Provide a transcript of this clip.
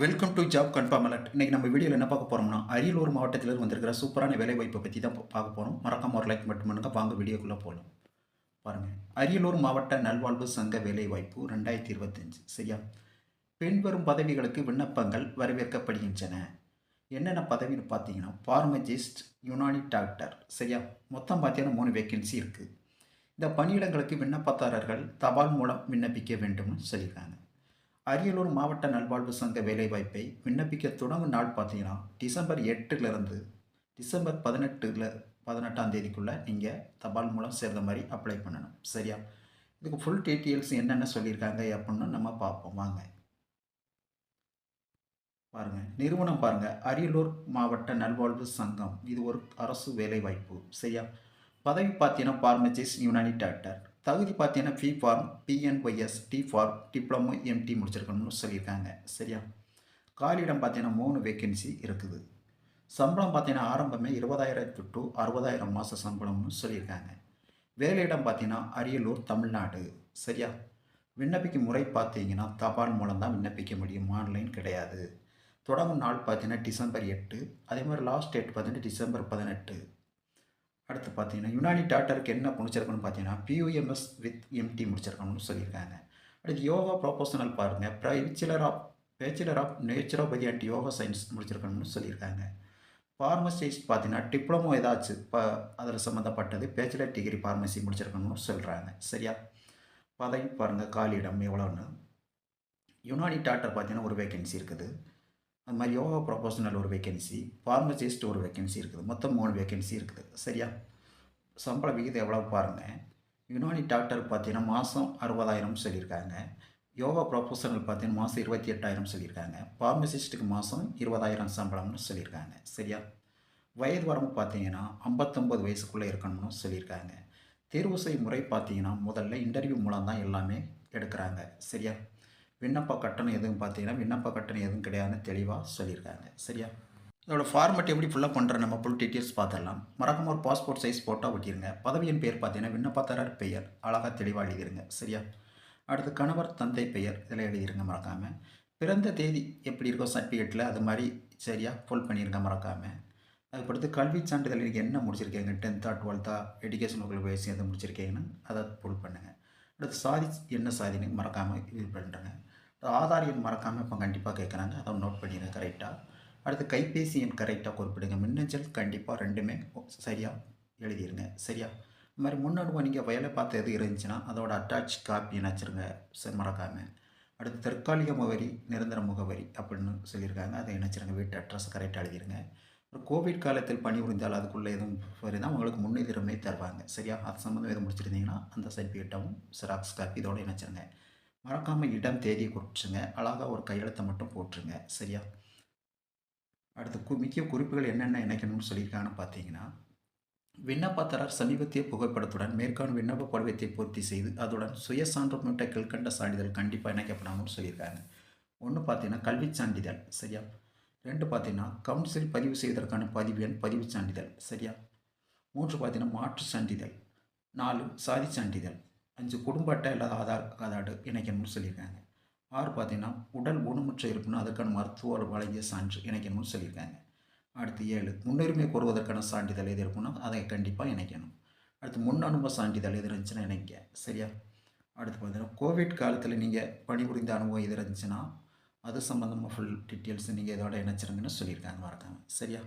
Welcome to job confirm alert இன்றைக்கி நம்ம வீடியோவில் என்ன பார்க்க போகிறோம்னா அரியலூர் மாவட்டத்தில் வந்திருக்கிற சூப்பரான வேலைவாய்ப்பை பற்றி தான் பார்க்க போகிறோம் மறக்காம ஒரு லைக் மட்டும் பண்ணுங்க. வாங்க வீடியோக்குள்ளே போகலாம் பாருங்கள் அரியலூர் மாவட்ட நல்வாழ்வு சங்க வேலைவாய்ப்பு ரெண்டாயிரத்தி இருபத்தஞ்சு. சரியா? பின்வரும் பதவிகளுக்கு விண்ணப்பங்கள் வரவேற்கப்படுகின்றன. என்னென்ன பதவின்னு பார்த்தீங்கன்னா ஃபார்மஜிஸ்ட் யுனானி டாக்டர் சரியா? மொத்தம் பார்த்தீங்கன்னா மூணு வேக்கன்சி இருக்குது இந்த பணியிடங்களுக்கு விண்ணப்பதாரர்கள் தபால் மூலம் விண்ணப்பிக்க வேண்டும்னு சொல்லியிருக்காங்க அரியலூர் மாவட்ட நல்வாழ்வு சங்க வேலைவாய்ப்பை விண்ணப்பிக்க தொடங்கும் நாள் பார்த்தீங்கன்னா டிசம்பர் எட்டுலேருந்து டிசம்பர் பதினெட்டுல பதினெட்டாம் தேதிக்குள்ளே நீங்கள் தபால் மூலம் சேர்ந்த மாதிரி அப்ளை பண்ணணும். சரியா? இதுக்கு ஃபுல் டீட்டெயில்ஸ் என்னென்ன சொல்லியிருக்காங்க அப்படின்னு நம்ம பார்ப்போம். வாங்க. பாருங்கள் நிறுவனம் பாருங்கள் அரியலூர் மாவட்ட நல்வாழ்வு சங்கம். இது ஒரு அரசு வேலைவாய்ப்பு. சரியா? பதவி பார்த்தீங்கன்னா பார்மசிஸ்ட் யுனானி டாக்டர் தகுதி பார்த்தீங்கன்னா ஃபி pharm BNYS D pharm diploma MD முடிச்சிருக்கணும்னு சொல்லியிருக்காங்க. சரியா? காலியிடம் பார்த்தீங்கன்னா மூணு வேக்கன்சி இருக்குது. சம்பளம் பார்த்தீங்கன்னா ஆரம்பமே இருபதாயிரத்து டு அறுபதாயிரம் மாத சம்பளம்னு சொல்லியிருக்காங்க. வேலையிடம் பார்த்தீங்கன்னா அரியலூர் தமிழ்நாடு. சரியா? விண்ணப்பிக்கும் முறை பார்த்தீங்கன்னா தபால் மூலம் தான் விண்ணப்பிக்க முடியும். ஆன்லைன் கிடையாது. தொடங்கும் நாள் பார்த்தீங்கன்னா டிசம்பர் எட்டு அதே மாதிரி லாஸ்ட் டேட் பார்த்தீங்கன்னா டிசம்பர் பதினெட்டு. அடுத்து பார்த்தீங்கன்னா யுனானி டாட்டருக்கு என்ன முடிச்சிருக்கணும்னு பார்த்தீங்கன்னா பியூஎம்எஸ் வித் எம்டி முடிச்சிருக்கணும்னு சொல்லியிருக்காங்க. அடுத்து யோகா ப்ரொஃபஷனல் பாருங்கள் bachelor of bachelor of naturopathy and yoga science முடிச்சிருக்கணும்னு சொல்லியிருக்காங்க. ஃபார்மசிஸ்ட் பார்த்தீங்கன்னா டிப்ளமோ ஏதாச்சும் இப்போ அதில் சம்மந்தப்பட்டது பேச்சுலர் டிகிரி ஃபார்மசி முடிச்சிருக்கணும்னு சொல்கிறாங்க சரியா? பதவி பாருங்கள் காலியிடம் எவ்வளோன்னு யுனானி டாக்டர் பார்த்தீங்கன்னா ஒரு வேகன்சி இருக்குது. அது மாதிரி யோகா ப்ரொஃபஷனல் ஒரு வேகன்சி ஃபார்மசிஸ்ட் ஒரு வேகன்சி இருக்குது. மொத்தம் மூணு வேகன்சி இருக்குது. சரியா? சம்பள விகிதம் எவ்வளோ பாருங்கள் யுனானி டாக்டர் பார்த்தீங்கன்னா மாதம் அறுபதாயிரம் சொல்லியிருக்காங்க. யோகா ப்ரொஃபஷனல் பார்த்தீங்கன்னா மாதம் இருபத்தி எட்டாயிரம் சொல்லியிருக்காங்க. ஃபார்மசிஸ்ட்டுக்கு மாதம் இருபதாயிரம் சம்பளம்னு சொல்லியிருக்காங்க. சரியா? வயது வரம்பு பார்த்தீங்கன்னா ஐம்பத்தொம்பது வயசுக்குள்ளே இருக்கணும்னு சொல்லியிருக்காங்க. தேர்வு செய்முறை முறை பார்த்தீங்கன்னா முதல்ல இன்டர்வியூ மூலம் தான் எல்லாமே எடுக்கிறாங்க. சரியா? விண்ணப்ப கட்டணம் எதுவும் பார்த்தீங்கன்னா விண்ணப்ப கட்டணம் எதுவும் கிடையாதுன்னு தெளிவாக சொல்லியிருக்காங்க. சரியா? இதோட ஃபார்மெட் எப்படி ஃபுல்லாக பண்ணுற நம்ம ஃபுல் டீட்டெயில்ஸ் பார்த்துடலாம். மறக்காம ஒரு பாஸ்போர்ட் சைஸ் ஃபோட்டோ ஒட்டிடுங்க பதவியின் பெயர் பார்த்தீங்கன்னா விண்ணப்பதாரர் பெயர். அழகாக தெளிவாக எழுதிருங்க. சரியா? அடுத்து கணவர் தந்தை பெயர். இதில் எழுதிருங்க மறக்காமல் பிறந்த தேதி எப்படி இருக்கோ சர்டிஃபிகேட்டில் அது மாதிரி சரியாக ஃபுல் பண்ணியிருங்க மறக்காமல் அதுக்கடுத்து கல்வி சான்றிதழ் நீங்கள் என்ன முடிச்சிருக்கீங்க? டென்த்தா டுவெல்த்தா எஜுகேஷன் உங்களுக்கு வயசு எது முடிச்சிருக்கீங்கன்னு அதை ஃபுல் பண்ணுங்கள் அடுத்து சாதி என்ன சாதின்னு மறக்காமல் இது பண்ணுறேங்க ஆதார் எண் மறக்காமல் இப்போ கண்டிப்பாக கேட்குறாங்க. அதை நோட் பண்ணிடுங்க கரெக்டாக அடுத்து கைபேசி எண் கரெக்டாக குறிப்பிடுங்க. மின்னஞ்சல் கண்டிப்பாக ரெண்டுமே சரியாக எழுதிடுங்க சரியா? இது மாதிரி முன்னாடி நீங்கள் வயலை பார்த்து எது இருந்துச்சுன்னா அதோட அட்டாச் காப்பி வச்சுருங்க. மறக்காமல் அடுத்து தற்காலிக முகவரி நிரந்தர முகவரி அப்படின்னு சொல்லியிருக்காங்க. அதை இணைச்சிருங்க வீட்டு அட்ரஸ் கரெக்டாக எழுதிடுங்க கோவிட் காலத்தில் பணிபுரிந்தால் அதுக்குள்ளே எதுவும் வருதுன்னா உங்களுக்கு முன்னுரிமை தருவாங்க. சரியா? அது சம்மந்தம் எதுவும் முடிச்சிருந்தீங்கன்னா அந்த சர்டிஃபிகேட்டும் சிராக்ஸ் காப்பி இதோட இணைச்சிருங்க. மறக்காமல் இடம் தேதியை குறிச்சுங்க. அழகாக ஒரு கையெழுத்தை மட்டும் போட்டுருங்க. சரியா? அடுத்து கு முக்கிய குறிப்புகள் என்னென்ன இணைக்கணும்னு சொல்லியிருக்காங்கன்னு பார்த்தீங்கன்னா விண்ணப்பதாரர் சமீபத்திய புகைப்படத்துடன் மேற்காணும் விண்ணப்ப படிவத்தை பூர்த்தி செய்து அதுடன் சுய சான்றுமிட்ட கீழ்கண்ட சான்றிதழ் கண்டிப்பாக இணைக்கப்படாமல் சொல்லியிருக்காங்க. ஒன்று பார்த்தீங்கன்னா கல்வி சான்றிதழ். சரியா? ரெண்டு பார்த்தீங்கன்னா கவுன்சில் பதிவு செய்வதற்கான பதிவு எண் பதிவு சான்றிதழ். சரியா? மூன்று பார்த்தீங்கன்னா மாற்று சான்றிதழ். நாலு சாதி சான்றிதழ். அஞ்சு குடும்ப அட்டை இல்லாத ஆதார் ஆதார்டு இணைக்கணும்னு சொல்லியிருக்காங்க. ஆறு பார்த்தீங்கன்னா உடல் ஊனமுற்ற இருப்புன்னு அதுக்கான மருத்துவ வழங்கிய சான்று இணைக்கணும்னு சொல்லியிருக்காங்க. அடுத்து ஏழு முன்னுரிமை கோருவதற்கான சான்றிதழ் எது இருக்குன்னா அதை கண்டிப்பாக இணைக்கணும். அடுத்து முன் அனுபவ சான்றிதழ் எது இருந்துச்சுன்னா இணைக்க சரியா? அடுத்து பார்த்தீங்கன்னா கோவிட் காலத்தில் நீங்கள் பணிபுரிந்த அனுபவம் எது இருந்துச்சுன்னா அது சம்மந்தமாக ஃபுல் டீட்டெயில்ஸ் நீங்கள் இதோட இணைச்சிருங்கன்னு சொல்லியிருக்காங்க மறக்காமல் சரியா?